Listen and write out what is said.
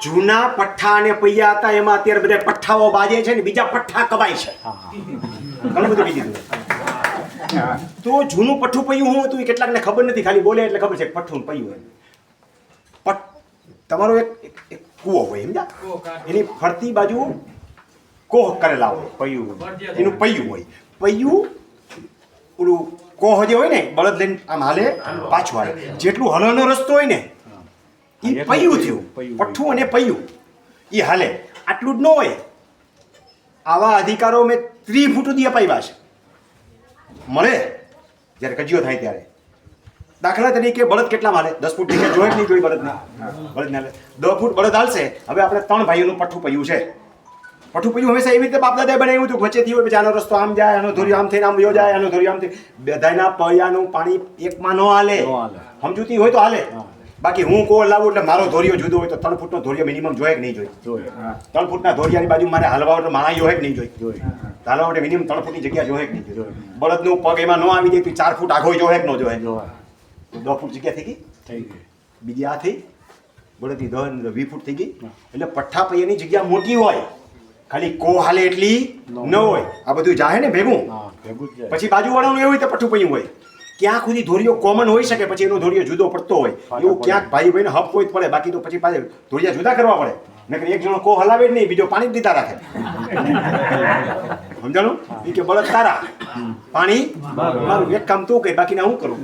જૂના પઠ્ઠા અને પૈયા હતા એમાં અત્યારે બધા પઠ્ઠાઓ બાજે છે ને બીજા પઠ્ઠા કવાય છે. ઘણું બધું બીજું દીધું તો જૂનું પઠ્ઠું પૈયું હું હતું એ કેટલાકને ખબર નથી ખાલી બોલે એટલે ખબર છે કે પઠ્ઠું પૈયું એમ. પટ તમારો એક એક- એક કૂવો હોય સમજા એની ફરતી બાજુ કોહ કરેલા હોય પૈયું એનું પૈયું હોય. પૈયું ઓલું કોહ જે હોય ને બળદ લઈને આમ હાલે પાછું હાલે. જેટલું હલનો રસ્તો હોય ને એ પૈયું થયું. પઠ્ઠું અને પૈયું. એ હાલે. આટલું જ ન હોય. આવા અધિકારો મેં ત્રી ફૂટ સુધી અપાવ્યા છે. મળે? જ્યારે કજિયો થાય ત્યારે. દાખલા તરીકે બળદ કેટલા માલે દસ ફૂટ જગ્યા જોઈ નહીં જોઈ બળદના? બળદના દસ ફૂટ બળદ હાલશે. હવે આપણે ત્રણ ભાઈઓનું પઠ્ઠું પૈયું છે. પઠ્ઠું પૈયું હંમેશા એવી રીતે બાપ દાદાએ બનાવ્યું હતું. વચ્ચેથી હોય આનો રસ્તો આમ જાય આનો ધોરિયો આમ થઈને આમ યો જાય આનો ધોરિયો આમ થઈ બધાના પૈયાનું પાણી એકમાં ન હાલે. ન હાલે. સમજૂતી હોય તો હાલે. બાકી હું કોણ લાવું એટલે મારો ધોરિયો જુદો હોય તો ત્રણ ફૂટનો ધોરિયો મિનિમમ જોઈએ કે નહીં જોઈએ જોઈએ ત્રણ ફૂટના ધોરિયાની બાજુ મારે હલવા માટે માણા હોય કે નહીં જોઈએ જોઈએ હાલવા માટે મિનિમમ ત્રણ ફૂટની જગ્યા જોઈએ કે નહીં જોઈએ. બળદનું પગ એમાં ન આવી જાય તો ચાર ફૂટ આખો જોઈએ કે ન જોઈએ જોવા દસ ફૂટ જગ્યા થઈ ગઈ? થઈ ગઈ. બીજી આ થઈ. બળદની દસ વીસ ફૂટ થઈ ગઈ. એટલે પઠ્ઠા પૈયાની જગ્યા મોટી હોય. ખાલી કો હાલે એટલી ન હોય. આ બધું જાહે ને ભેગું? પછી ભેગું વાળાનું એવું હોય તો પઠ્ઠું પૈયું હોય. ક્યાંક સુધી ધોરિયો કોમન હોઈ શકે પછી એનો ધોરિયો જુદો પડતો હોય. એવું ક્યાંક ભાઈ ભાઈને હપ હોય પડે બાકી તો પછી પાછળ ધોરિયા જુદા કરવા પડે. નકર એક જણો કો હલાવે જ નહીં બીજો પાણી દીધા રાખે. સમજાણું? એ કે બળદ તારા. પાણી? મારું એક કામ તું કઈ બાકીના હું કરું?